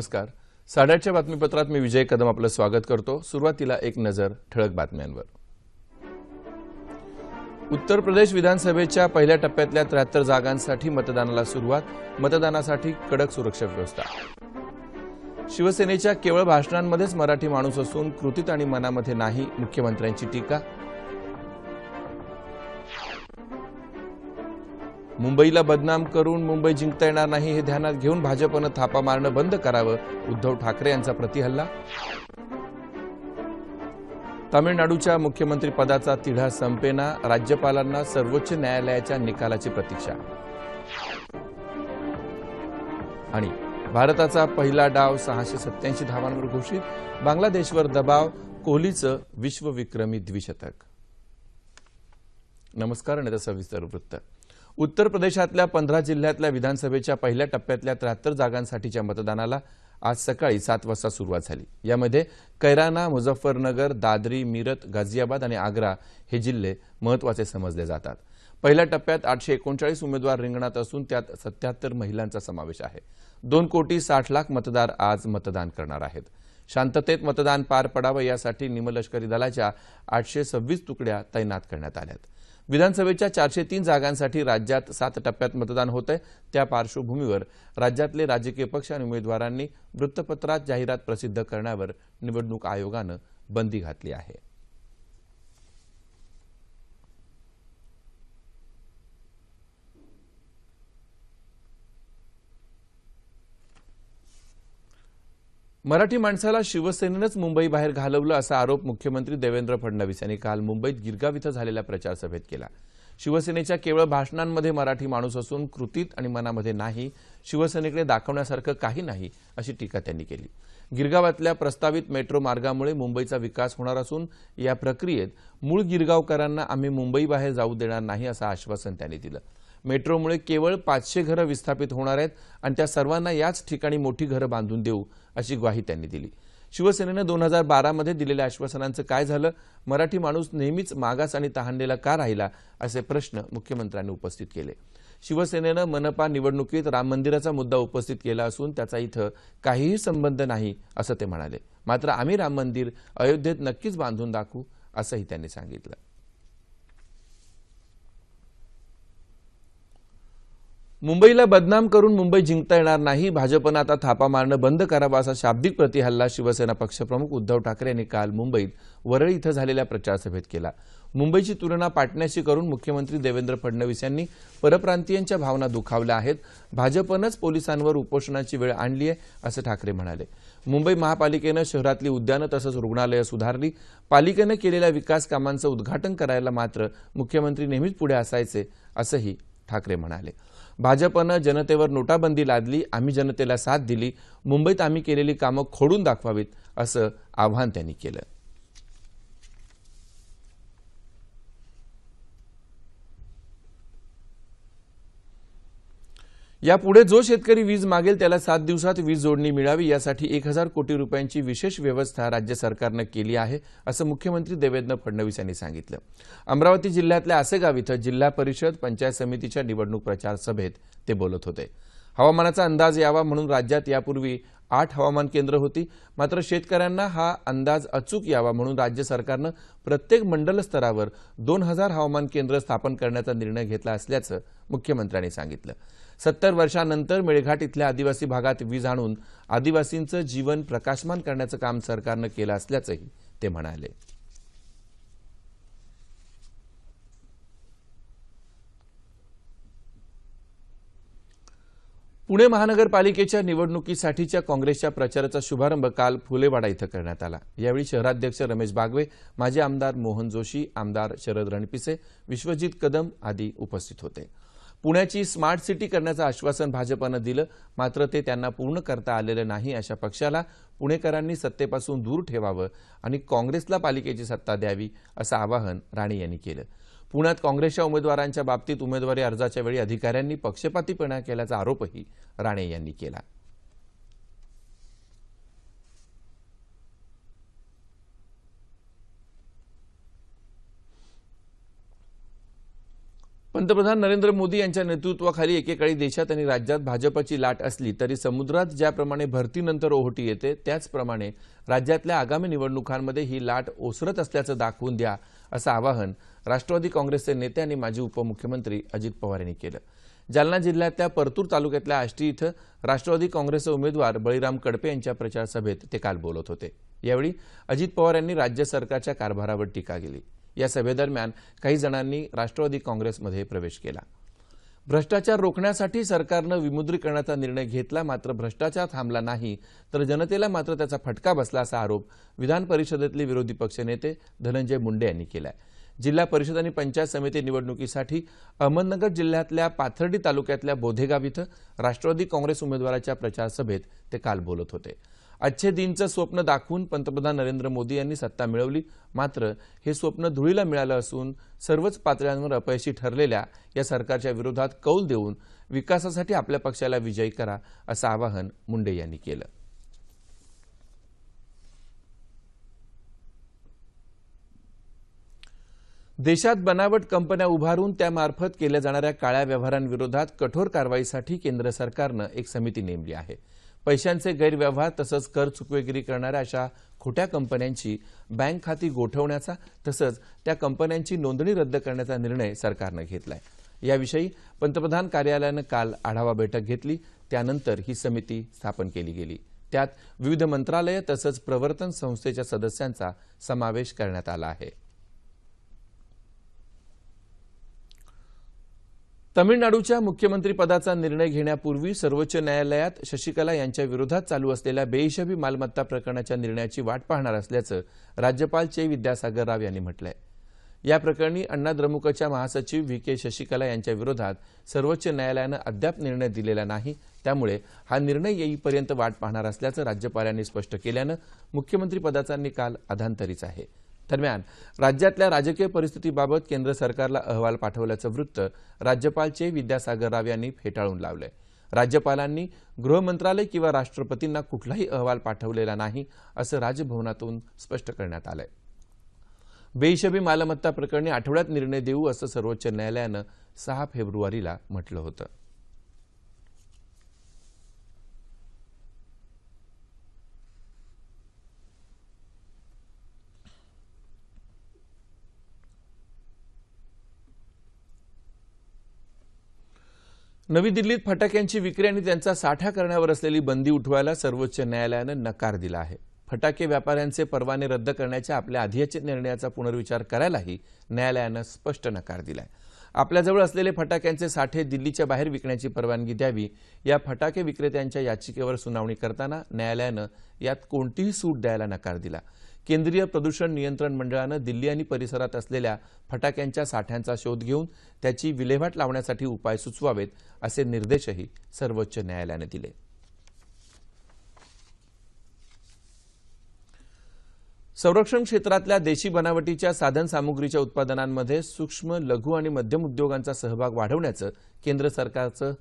नमस्कार. साडेआठच्या बातमीपत्रात मी विजय कदम आपलं स्वागत करतो. सुरुवातीला एक नजर ठळक बातम्यांवर. उत्तर प्रदेश विधानसभेच्या पहिल्या टप्प्यातल्या त्र्याहत्तर जागांसाठी मतदानाला सुरुवात. मतदानासाठी कडक सुरक्षा व्यवस्था. शिवसेनेच्या केवळ भाषणांमध्येच मराठी माणूस असून कृतीत आणि मनामध्ये नाही मुख्यमंत्र्यांची टीका. मुंबईला बदनाम करून मुंबई जिंकता येणार नाही हे ध्यानात घेऊन भाजपनं थापा मारणं बंद करावं उद्धव ठाकरे यांचा प्रतिहल्ला? तामिळनाडूच्या मुख्यमंत्री पदाचा तिढा संपेना राज्यपालांना सर्वोच्च न्यायालयाच्या निकालाची प्रतीक्षा. आणि भारताचा पहिला डाव सहाशे सत्याऐंशी धावांवर घोषित बांगलादेशवर दबाव कोहलीचं विश्वविक्रमी द्विशतक. नमस्कार आणि सविस्तर वृत्त. उत्तर प्रदेशातल्या पंधरा जिल्ह्यातल्या विधानसभेच्या पहिल्या टप्प्यातल्या त्र्याहत्तर जागांसाठीच्या मतदानाला आज सकाळी सात वाजता सुरुवात झाली. यामध्ये कैराना मुझफ्फरनगर दादरी मिरत गाझियाबाद आणि आग्रा हे जिल्हे महत्त्वाचे समजले जातात. पहिल्या टप्प्यात आठशे एकोणचाळीस उमेदवार रिंगणात असून त्यात सत्याहत्तर महिलांचा समावेश आहे. दोन कोटी साठ लाख मतदार आज मतदान करणार आहेत. शांततेत मतदान पार पडावं यासाठी निमलष्करी दलाच्या आठशे सव्वीस तुकड्या तैनात करण्यात आल्यात. विधानसभेच्या चारशे तीन जागांसाठी राज्यात सात टप्प्यात मतदान होत आहे त्या पार्श्वभूमीवर राज्यातले राजकीय पक्ष आणि उमेदवारांनी वृत्तपत्रात जाहिरात प्रसिद्ध करण्यावर निवडणूक आयोगानं बंदी घातली आहे. मराठी माणसाला शिवसेनेनंच मुंबईबाहेर घालवलं असा आरोप मुख्यमंत्री देवेंद्र फडणवीस यांनी काल मुंबईत गिरगाव इथं झालेल्या प्रचारसभेत केला. शिवसेनेच्या केवळ भाषणांमध्ये मराठी माणूस असून कृतीत आणि मनामध्ये नाही शिवसेनेकडे दाखवण्यासारखं काही नाही अशी टीका त्यांनी केली. गिरगावातल्या प्रस्तावित मेट्रो मार्गामुळे मुंबईचा विकास होणार असून या प्रक्रियेत मूळ गिरगावकरांना आम्ही मुंबईबाहेर जाऊ देणार नाही असं आश्वासन त्यांनी दिलं. मेट्रोमुळे केवळ पाचशे घरं विस्थापित होणार आहेत आणि त्या सर्वांना याच ठिकाणी मोठी घरं बांधून देऊ अशी ग्वाही त्यांनी दिली. शिवसेनेनं दोन हजार बारामध्ये दिलेल्या आश्वासनांचं काय झालं? मराठी माणूस नेहमीच मागास आणि तहानलेला का राहिला? असे प्रश्न मुख्यमंत्र्यांनी उपस्थित केले. शिवसेनेनं मनपा निवडणुकीत राम मंदिराचा मुद्दा उपस्थित केला असून त्याचा इथं काहीही संबंध नाही असं ते म्हणाले. मात्र आम्ही राम मंदिर अयोध्येत नक्कीच बांधून दाखवू असंही त्यांनी सांगितलं. मुंबईला बदनाम करून मुंबई जिंकता येणार नाही. भाजपनं आता थापा मारणं बंद करावा असा शाब्दिक प्रतिहल्ला शिवसेना पक्षप्रमुख उद्धव ठाकरे यांनी काल मुंबईत वरळी इथं झालेल्या प्रचारसभेत केला. मुंबईची तुलना पाटण्याशी करून मुख्यमंत्री देवेंद्र फडणवीस यांनी परप्रांतीयांच्या भावना दुखावल्या आहेत. भाजपनंच पोलिसांवर उपोषणाची वेळ आणली आहे असं ठाकरे म्हणाले. मुंबई महापालिकेनं शहरातली उद्यानं तसंच रुग्णालयं सुधारली. पालिकेनं केलेल्या विकास कामांचं उद्घाटन करायला मात्र मुख्यमंत्री नेहमीच पुढे असायचे असंही ठाकरे म्हणाले. भाजपनं जनतेवर नोटाबंदी लादली आम्ही जनतेला साथ दिली मुंबईत आम्ही केलेली कामं खोडून दाखवावीत असं आव्हान त्यांनी केलं. यापुढे जो शेतकरी वीज मागेल त्याला सात दिवसात वीज जोडणी मिळावी यासाठी एक हजार कोटी रुपयांची विशेष व्यवस्था राज्य सरकारनं केली आहे असं मुख्यमंत्री देवेंद्र फडणवीस यांनी सांगितलं. अमरावती जिल्ह्यातल्या आसेगाव इथं जिल्हा परिषद पंचायत समितीच्या निवडणूक प्रचार सभेत ते बोलत होते. हवामानाचा अंदाज यावा म्हणून राज्यात यापूर्वी आठ हवामान केंद्र होती मात्र शेतकऱ्यांना हा अंदाज अचूक यावा म्हणून राज्य सरकारनं प्रत्येक मंडल स्तरावर दोन हजार हवामान केंद्र स्थापन करण्याचा निर्णय घेतला असल्याचं मुख्यमंत्र्यांनी सांगितलं. सत्तर वर्षानंतर मेळघाट इथल्या आदिवासी भागात वीज आणून आदिवासींचं जीवन प्रकाशमान करण्याचं काम सरकारनं केलं असल्याचंही ते म्हणाले. पुणे महानगरपालिकेच्या निवडणुकीसाठीच्या काँग्रेसच्या प्रचाराचा शुभारंभ काल फुलेवाडा इथं करण्यात आला. यावेळी शहराध्यक्ष रमेश बागवे माजी आमदार मोहन जोशी आमदार शरद रणपिसे विश्वजित कदम आदी उपस्थित होते. पुण्याची स्मार्ट सिटी करण्याचं आश्वासन भाजपनं दिलं मात्र ते त्यांना पूर्ण करता आलेलं नाही अशा पक्षाला पुणेकरांनी सत्तेपासून दूर ठेवावं आणि काँग्रेसला पालिकेची सत्ता द्यावी असं आवाहन राणे यांनी केलं. पुण्यात काँग्रेसच्या उमेदवारांच्या बाबतीत उमेदवारी अर्जाच्या वेळी अधिकाऱ्यांनी पक्षपातीपणा केल्याचा आरोपही राणे यांनी केला. पंतप्रधान नरेंद्र मोदी यांच्या नेतृत्वाखाली एकेकाळी देशात आणि राज्यात भाजपची लाट असली तरी समुद्रात ज्याप्रमाणे भरतीनंतर ओहोटी येते त्याचप्रमाणे राज्यातल्या आगामी निवडणुकांमध्ये ही लाट ओसरत असल्याचं दाखवून द्या असं आवाहन राष्ट्रवादी काँग्रेसचे नेते आणि माजी उपमुख्यमंत्री अजित पवार यांनी केलं. जालना जिल्ह्यातल्या परतूर तालुक्यातल्या आष्टी इथं राष्ट्रवादी काँग्रेसचे उमेदवार बळीराम कडपे यांच्या प्रचार सभेत ते काल बोलत होते. यावेळी अजित पवार यांनी राज्य सरकारच्या कारभारावर टीका केली. या सभेदरम्यान काही जणांनी राष्ट्रवादी काँग्रेसमध्ये प्रवेश केला. भ्रष्टाचार रोखण्यासाठी सरकारनं विमुद्रीकरणाचा निर्णय घेतला मात्र भ्रष्टाचार थांबला नाही तर जनतेला मात्र त्याचा फटका बसला असा आरोप विधान परिषदेतले विरोधी पक्षनेते धनंजय मुंडे यांनी केलाय. जिल्हा परिषद आणि पंचायत समिती निवडणुकीसाठी अहमदनगर जिल्ह्यातल्या पाथर्डी तालुक्यातल्या बोधेगाव इथं राष्ट्रवादी काँग्रेस उमेदवाराच्या प्रचार सभेत ते काल बोलत होते. अच्छे दिनचं स्वप्न दाखवून पंतप्रधान नरेंद्र मोदी यांनी सत्ता मिळवली. मात्र हे स्वप्न धुळीला मिळालं असून सर्वच पातळ्यांवर अपयशी ठरलेल्या या सरकारच्या विरोधात कौल देऊन विकासासाठी आपल्या पक्षाला विजयी करा असं आवाहन मुंडे यांनी केलं. देशात बनावट कंपन्या उभारून त्यामार्फत केल्या जाणाऱ्या काळ्या व्यवहारांविरोधात कठोर कारवाईसाठी केंद्र सरकारनं एक समिती नेमली आहे. पैशांचे गैरव्यवहार तसंच कर चुकवेगिरी करणाऱ्या अशा खोट्या कंपन्यांची बँक खाती गोठवण्याचा तसंच त्या कंपन्यांची नोंदणी रद्द करण्याचा निर्णय सरकारनं घेतलाय. याविषयी पंतप्रधान कार्यालयानं काल आढावा बैठक घेतली. त्यानंतर ही समिती स्थापन केली गेली. त्यात विविध मंत्रालय तसंच प्रवर्तन संस्थेच्या सदस्यांचा समावेश करण्यात आला आहे. तमिळनाडूच्या मुख्यमंत्रीपदाचा निर्णय घेण्यापूर्वी सर्वोच्च न्यायालयात शशिकला यांच्या विरोधात चालू असलेल्या बेहिशेबी मालमत्ता प्रकरणाच्या निर्णयाची वाट पाहणार असल्याचं राज्यपाल चे विद्यासागर राव यांनी म्हटलंय. या प्रकरणी अण्णा द्रमुकच्या महासचिव व्ही के शशिकला यांच्या विरोधात सर्वोच्च न्यायालयानं अद्याप निर्णय दिलेला नाही. त्यामुळे हा निर्णय येईपर्यंत वाट पाहणार असल्याचं राज्यपालांनी स्पष्ट केल्यानं मुख्यमंत्रीपदाचा निकाल अधांतरीच आहे. दरम्यान राज्यातल्या राजकीय परिस्थितीबाबत केंद्र सरकारला अहवाल पाठवल्याचं वृत्त राज्यपाल चे विद्यासागर राव यांनी फेटाळून लावलंय. राज्यपालांनी गृहमंत्रालय किंवा राष्ट्रपतींना कुठलाही अहवाल पाठवलेला नाही असं राजभवनातून स्पष्ट करण्यात आलंय. बेहिशेबी मालमत्ता प्रकरणी आठवड्यात निर्णय देऊ असं सर्वोच्च न्यायालयानं सहा फेब्रुवारीला म्हटलं होतं. नवी दिल्लीत फटाक्यांची विक्री आणि त्यांचा साठा करण्यावर असलेली बंदी उठवायला सर्वोच्च न्यायालयानं नकार दिला आहे. फटाके व्यापाऱ्यांचे परवाने रद्द करण्याच्या आपल्या आधीच्या निर्णयाचा पुनर्विचार करायलाही न्यायालयानं स्पष्ट नकार दिलाय. आपल्याजवळ असलेले फटाक्यांचे साठे दिल्लीच्या बाहेर विकण्याची परवानगी द्यावी या फटाके विक्रेत्यांच्या याचिकेवर सुनावणी करताना न्यायालयानं यात कोणतीही सूट द्यायला नकार दिला. केंद्रीय प्रदूषण नियंत्रण मंडळानं दिल्ली आणि परिसरात असलेल्या फटाक्यांच्या साठ्यांचा शोध घेऊन त्याची विल्हेवाट लावण्यासाठी उपाय सुचवावेत असे निर्देशही सर्वोच्च न्यायालयानं दिले. संरक्षण क्षेत्रातल्या देशी बनावटीच्या साधनसामुग्रीच्या उत्पादनांमध्ये सूक्ष्म लघु आणि मध्यम उद्योगांचा सहभाग वाढवण्याचं केंद्र सरकारचं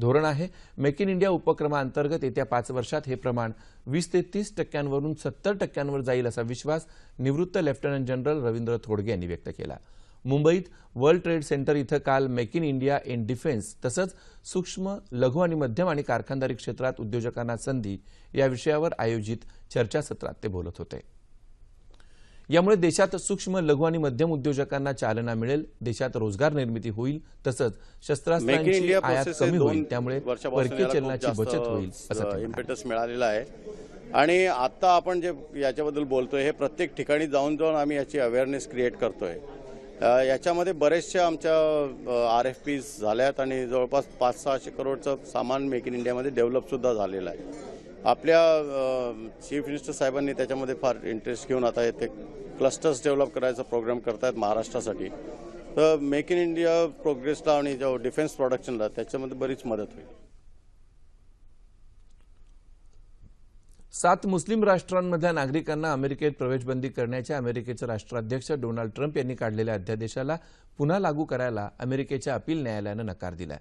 धोरण आहे. मेक इन इंडिया उपक्रमाअंतर्गत येत्या पाच वर्षात हे प्रमाण वीस ते तीस टक्क्यांवरून सत्तर टक्क्यांवर जाईल असा विश्वास निवृत्त लेफ्टनंट जनरल रवींद्र थोडगे यांनी व्यक्त केला. मुंबईत वर्ल्ड ट्रेड सेंटर इथं काल make in India in defence तसंच सूक्ष्म लघु आणि मध्यम आणि कारखानदारी क्षेत्रात उद्योजकांना संधी या विषयावर आयोजित चर्चासत्रात ते बोलत होते. यामुळे देशात सूक्ष्म लघु आणि मध्यम उद्योजकांना चालना मिळेल देशात रोजगार निर्मिती होईल तसंच मेक इन शस्त्रास्त्रांची इंडिया आयात प्रोसेस कमी होईल त्यामुळे परकीय चलनाची बचत होईल असं. इम्पेटस मिळालेला आहे. आणि आता आपण जे याच्याबद्दल बोलतोय हे प्रत्येक ठिकाणी जाऊन जाऊन आम्ही याची अवेअरनेस क्रिएट करतोय. याच्यामध्ये बरेचशा आमच्या आर एफ पीज झाल्यात आणि जवळपास पाच सहाशे करोडचं सामान मेक इन इंडियामध्ये डेव्हलप सुद्धा झालेलं आहे. आपल्या चीफ मिनिस्टर साहेबांनी त्याच्यामध्ये फार इंटरेस्ट घेऊन आता ते क्लस्टर्स डेव्हलप करायचा प्रोग्राम करतायत महाराष्ट्रासाठी. तर मेक इन इंडिया प्रोग्रेसला आणि जो डिफेन्स प्रोडक्शनला त्याच्यामध्ये बरीच मदत होईल. सात मुस्लिम राष्ट्रांमधल्या नागरिकांना अमेरिकेत प्रवेशबंदी करण्याच्या अमेरिकेचे राष्ट्राध्यक्ष डोनाल्ड ट्रम्प यांनी काढलेल्या अध्यादेशाला पुन्हा लागू करायला अमेरिकेच्या अपील न्यायालयानं नकार दिला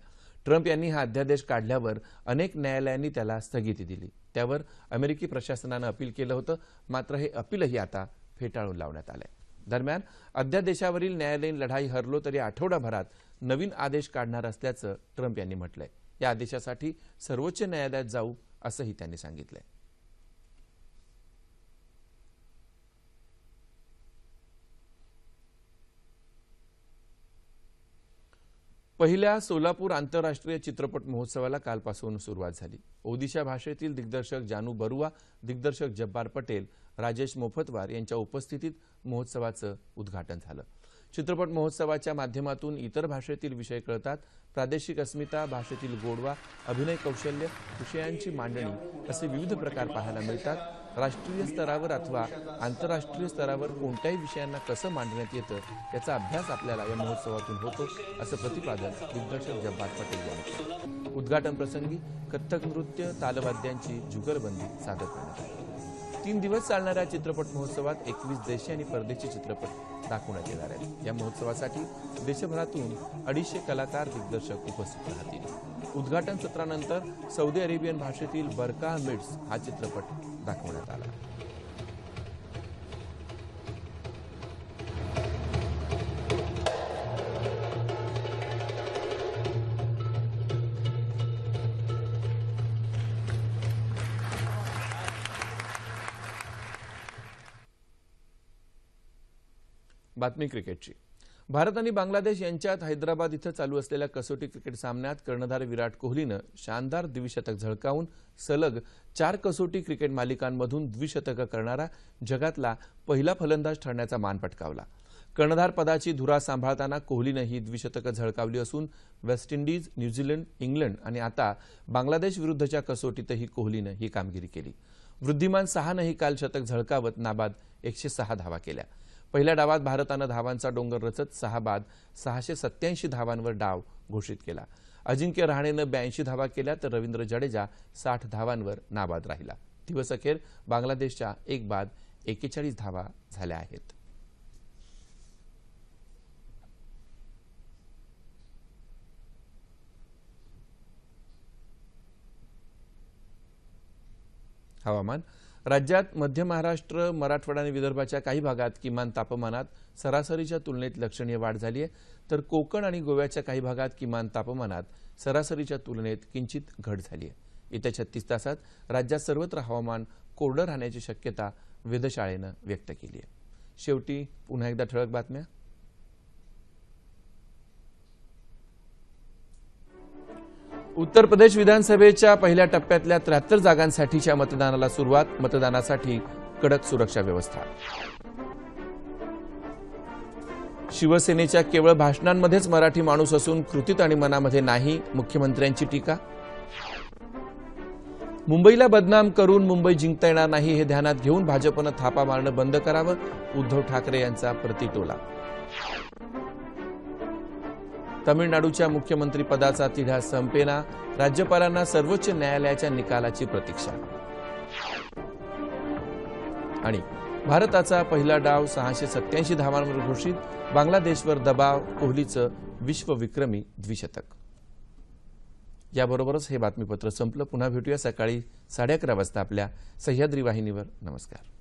ट्रम्प यांनी हा अध्यादेश काढल्यावर अनेक न्यायालयांनी त्याला स्थगिती दिली. त्यावर अमेरिकी प्रशासनानं अपील केलं होतं. मात्र हे अपीलही आता फेटाळून लावण्यात आलंय. दरम्यान अध्यादेशावरील न्यायालयीन लढाई हरलो तरी आठवडाभरात नवीन आदेश काढणार असल्याचं ट्रम्प यांनी म्हटलंय. या आदेशासाठी सर्वोच्च न्यायालयात जाऊ असंही त्यांनी सांगितलंय. पहिल्या सोलापूर आंतरराष्ट्रीय चित्रपट महोत्सवाला कालपासून सुरुवात झाली. ओदिशा भाषेतील दिग्दर्शक जानू बरुआ दिग्दर्शक जब्बार पटेल राजेश मोफतवार यांच्या उपस्थितीत महोत्सवाचं उद्घाटन झालं. चित्रपट महोत्सवाच्या माध्यमातून इतर भाषेतील विषय कळतात. प्रादेशिक अस्मिता भाषेतील गोडवा अभिनय कौशल्य विषयांची मांडणी असे विविध प्रकार पाहायला मिळतात. राष्ट्रीय स्तरावर अथवा आंतरराष्ट्रीय स्तरावर कोणत्याही विषयांना कसं मांडण्यात येतं याचा अभ्यास आपल्याला या महोत्सवातून होतो असं प्रतिपादन दिग्दर्शक जब्बार पटेल यांनी उद्घाटन प्रसंगी कथ्थक नृत्य तालवाद्यांची जुगलबंदी सादर करण्यात आली. तीन दिवस चालणाऱ्या चित्रपट महोत्सवात एकवीस देशी आणि परदेशी चित्रपट दाखवण्यात येणार आहेत. या महोत्सवासाठी देशभरातून अडीचशे कलाकार दिग्दर्शक उपस्थित राहतील. उद्घाटन सत्रानंतर सौदी अरेबियन भाषेतील बरका मिड्स हा चित्रपट दाखवण्यात आला. बातमी क्रिकेटची. भारत आणि बांगलादेश यांच्यात हैदराबाद इथं चालू असलेल्या कसोटी क्रिकेट सामन्यात कर्णधार विराट कोहलीनं शानदार द्विशतक झळकावून सलग चार कसोटी क्रिकेट मालिकांमधून द्विशतकं करणारा जगातला पहिला फलंदाज ठरण्याचा मान पटकावला. कर्णधार पदाची धुरा सांभाळताना कोहलीनं ही द्विशतकं झळकावली असून वेस्ट इंडिज न्यूझीलंड इंग्लंड आणि आता बांगलादेश विरुद्धच्या कसोटीतही कोहलीनं ही कामगिरी केली. वृद्धिमान सहानंही काल शतक झळकावत नाबाद एकशे सहा धावा केल्या. पहिल्या डावात भारतानं धावांचा डोंगर रचत सहा बाद सहाशे सत्याऐंशी धावांवर डाव घोषित केला. अजिंक्य रहाणेनं ब्याऐंशी धावा केल्या तर रवींद्र जडेजा साठ धावांवर नाबाद राहिला. दिवस अखेर बांगलादेशच्या एक बाद एकेचाळीस धावा झाल्या आहेत. हवामान राज्यात मध्य महाराष्ट्र मराठवाडा आणि विदर्भाच्या काही भागात किमान तापमानात सरासरीच्या तुलनेत लक्षणीय वाढ झाली आहे. तर कोकण आणि गोव्याच्या काही भागात किमान तापमानात सरासरीच्या तुलनेत किंचित घट झाली आहे. येत्या छत्तीस तासात राज्यात सर्वत्र हवामान कोरडं राहण्याची शक्यता वेधशाळेनं व्यक्त केली आहे. शेवटी पुन्हा एकदा ठळक बातम्या. उत्तर प्रदेश विधानसभेच्या पहिल्या टप्प्यातल्या त्र्याहत्तर जागांसाठीच्या मतदानाला सुरुवात. मतदानासाठी कडक सुरक्षा व्यवस्था. शिवसेनेच्या केवळ भाषणांमध्येच मराठी माणूस असून कृतीत आणि मनामध्ये नाही मुख्यमंत्र्यांची टीका? मुंबईला बदनाम करून मुंबई जिंकता येणार नाही हे ध्यानात घेऊन भाजपनं थापा मारणं बंद करावं? उद्धव ठाकरे यांचा प्रतिटोला तमिळनाडूच्या मुख्यमंत्री पदाचा तिढा संपेना राज्यपालांना सर्वोच्च न्यायालयाच्या निकालाची प्रतीक्षा. आणि भारताचा पहिला डाव सहाशे सत्याऐंशी धावांवर घोषित बांगलादेशवर दबाव कोहलीचं विश्वविक्रमी द्विशतक. याबरोबरच हे बातमीपत्र संपलं. पुन्हा भेटूया सकाळी साडे अकरा वाजता आपल्या सह्याद्री वाहिनीवर. नमस्कार.